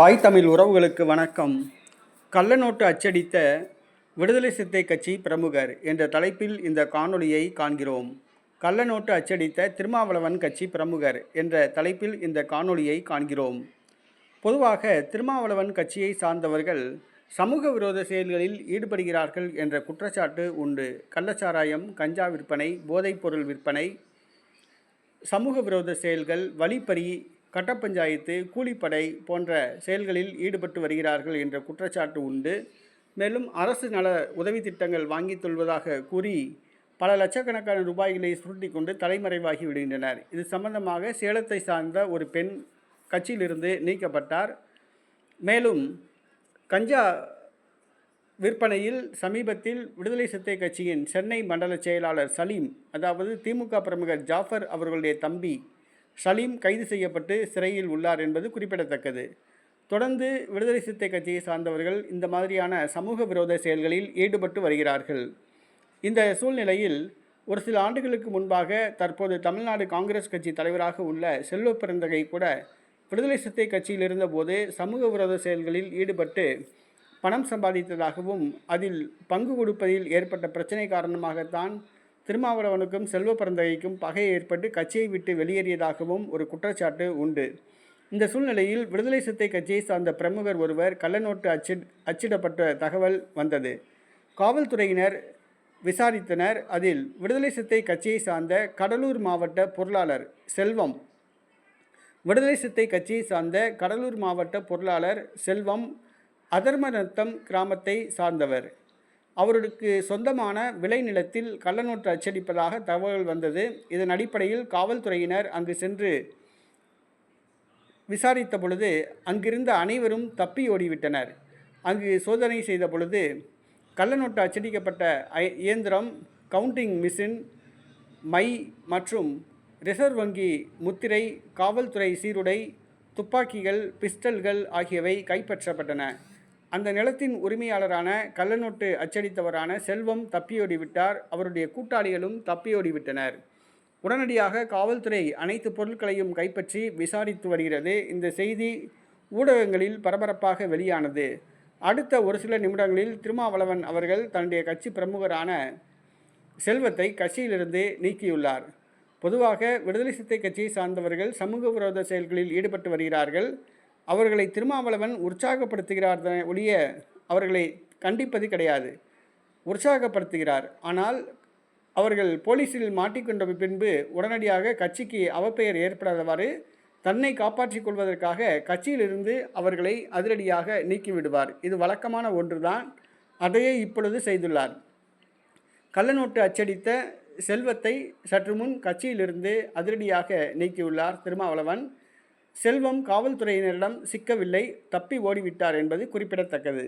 தாய் தமிழ் உறவுகளுக்கு வணக்கம். கள்ள நோட்டு அச்சடித்த விடுதலை சிறுத்தை கட்சி பிரமுகர் என்ற தலைப்பில் இந்த காணொளியை காண்கிறோம். கள்ள நோட்டு அச்சடித்த திருமாவளவன் கட்சி பிரமுகர் என்ற தலைப்பில் இந்த காணொளியை காண்கிறோம். பொதுவாக திருமாவளவன் கட்சியை சார்ந்தவர்கள் சமூக விரோத செயல்களில் ஈடுபடுகிறார்கள் என்ற குற்றச்சாட்டு உண்டு. கள்ளச்சாராயம் கஞ்சா விற்பனை போதைப்பொருள் விற்பனை சமூக விரோத செயல்கள் வழிப்பறி கட்டப்பஞ்சாயத்து கூலிப்படை போன்ற செயல்களில் ஈடுபட்டு வருகிறார்கள் என்ற குற்றச்சாட்டு உண்டு. மேலும் அரசு நல உதவி திட்டங்கள் வாங்கி கொள்வதாக கூறி பல லட்சக்கணக்கான ரூபாய்களை சுருட்டி கொண்டு தலைமறைவாகி விடுகின்றனர். இது சம்பந்தமாக சேலத்தை சார்ந்த ஒரு பெண் கட்சியிலிருந்து நீக்கப்பட்டார். மேலும் கஞ்சா விற்பனையில் சமீபத்தில் விடுதலை சிறுத்தை கட்சியின் சென்னை மண்டல செயலாளர் சலீம் அதாவது திமுக பிரமுகர் ஜாஃபர் அவர்களுடைய தம்பி சலீம் கைது செய்யப்பட்டு சிறையில் உள்ளார் என்பது குறிப்பிடத்தக்கது. தொடர்ந்து விடுதலை சிறுத்தை கட்சியை சார்ந்தவர்கள் இந்த மாதிரியான சமூக விரோத செயல்களில் ஈடுபட்டு வருகிறார்கள். இந்த சூழ்நிலையில் ஒரு சில ஆண்டுகளுக்கு முன்பாக தற்போது தமிழ்நாடு காங்கிரஸ் கட்சி தலைவராக உள்ள செல்வ பிறந்தகை கூட விடுதலை சிறுத்தை கட்சியில் இருந்தபோது சமூக விரோத செயல்களில் ஈடுபட்டு பணம் சம்பாதித்ததாகவும் அதில் பங்கு கொடுப்பதில் ஏற்பட்ட பிரச்சனை காரணமாகத்தான் திருமாவளவனுக்கும் செல்வ பரந்தகைக்கும் பகை ஏற்பட்டு கட்சியை விட்டு வெளியேறியதாகவும் ஒரு குற்றச்சாட்டு உண்டு. இந்த சூழ்நிலையில் விடுதலை சிறுத்தை கட்சியை சார்ந்த பிரமுகர் ஒருவர் கள்ளநோட்டு அச்சி அச்சிடப்பட்ட தகவல் வந்தது. காவல்துறையினர் விசாரித்தனர். அதில் விடுதலை சிறுத்தை கட்சியை சார்ந்த கடலூர் மாவட்ட பொருளாளர் செல்வம் விடுதலை சித்தை கட்சியை சார்ந்த கடலூர் மாவட்ட பொருளாளர் செல்வம் அதர்மநத்தம் கிராமத்தை சார்ந்தவர். அவருக்கு சொந்தமான விளைநிலத்தில் கள்ளநோட்டு அச்சடிப்பதாக தகவல் வந்தது. இதன் அடிப்படையில் காவல்துறையினர் அங்கு சென்று விசாரித்த பொழுது அங்கிருந்த அனைவரும் தப்பி ஓடிவிட்டனர். அங்கு சோதனை செய்த பொழுது கள்ளநோட்டு அச்சடிக்கப்பட்ட இயந்திரம் கவுண்டிங் மிஷின் மை மற்றும் ரிசர்வ் வங்கி முத்திரை காவல்துறை சீருடை துப்பாக்கிகள் பிஸ்டல்கள் ஆகியவை கைப்பற்றப்பட்டன. அந்த நிலத்தின் உரிமையாளரான கள்ளநோட்டு அச்சடித்தவரான செல்வம் தப்பியோடிவிட்டார். அவருடைய கூட்டாளிகளும் தப்பியோடிவிட்டனர். உடனடியாக காவல்துறை அனைத்து பொருட்களையும் கைப்பற்றி விசாரித்து வருகிறது. இந்த செய்தி ஊடகங்களில் பரபரப்பாக வெளியானது. அடுத்த ஒரு சில நிமிடங்களில் திருமாவளவன் அவர்கள் தன்னுடைய கட்சி பிரமுகரான செல்வத்தை கட்சியிலிருந்து நீக்கியுள்ளார். பொதுவாக விடுதலை சித்தை கட்சியை சார்ந்தவர்கள் சமூக விரோத செயல்களில் ஈடுபட்டு வருகிறார்கள். அவர்களை திருமாவளவன் உற்சாகப்படுத்துகிறார் ஒழிய அவர்களை கண்டிப்பது கிடையாது. உற்சாகப்படுத்துகிறார். ஆனால் அவர்கள் போலீஸில் மாட்டிக்கொண்ட பின்பு உடனடியாக கட்சிக்கு அவப்பெயர் ஏற்படாதவாறு தன்னை காப்பாற்றிக் கொள்வதற்காக கட்சியிலிருந்து அவர்களை அதிரடியாக நீக்கிவிடுவார். இது வழக்கமான ஒன்றுதான். அதையே இப்பொழுது செய்துள்ளார். கள்ளநோட்டு அச்சடித்த செல்வத்தை சற்று முன் கட்சியிலிருந்து அதிரடியாக நீக்கியுள்ளார் திருமாவளவன். செல்வம் காவல்துறையினரிடம் சிக்கவில்லை தப்பி ஓடிவிட்டார் என்பது குறிப்பிடத்தக்கது.